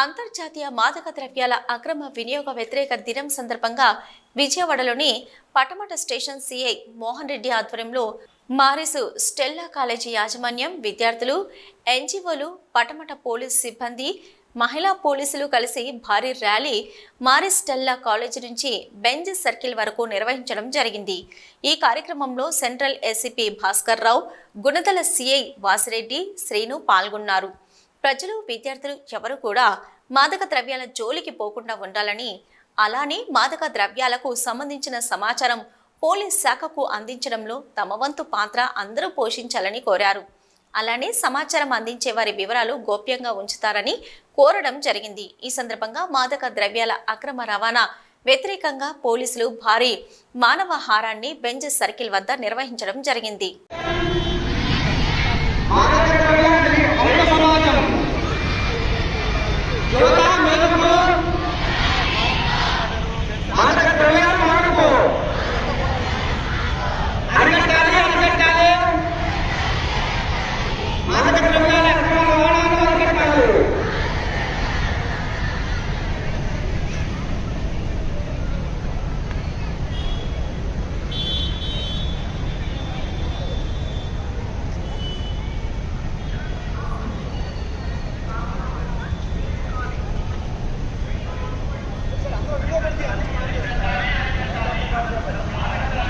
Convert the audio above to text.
అంతర్జాతీయ మాదక ద్రవ్యాల అక్రమ వినియోగ వ్యతిరేక దినం సందర్భంగా విజయవాడలోని పటమట స్టేషన్ సిఐ మోహన్ రెడ్డి ఆధ్వర్యంలో మారిసు స్టెల్లా కాలేజీ యాజమాన్యం విద్యార్థులు ఎన్జిఓలు పటమట పోలీస్ సిబ్బంది మహిళా పోలీసులు కలిసి భారీ ర్యాలీ మారిస్ స్టెల్లా కాలేజీ నుంచి బెంజ్ సర్కిల్ వరకు నిర్వహించడం జరిగింది. ఈ కార్యక్రమంలో central ACP Bhaskar Rao Gunadala CI Vasireddy Srinu పాల్గొన్నారు. ప్రజలు విద్యార్థులు ఎవరు కూడా మాదక ద్రవ్యాల జోలికి పోకుండా ఉండాలని అలానే మాదక ద్రవ్యాలకు సంబంధించిన సమాచారం పోలీస్ శాఖకు అందించడంలో తమ వంతు పాత్ర అందరూ పోషించాలని కోరారు. అలానే సమాచారం అందించే వారి వివరాలు గోప్యంగా ఉంచుతారని కోరడం జరిగింది. ఈ సందర్భంగా మాదక ద్రవ్యాల అక్రమ రవాణా వ్యతిరేకంగా పోలీసులు భారీ మానవ హారాన్ని బెంజ్ సర్కిల్ వద్ద నిర్వహించడం జరిగింది.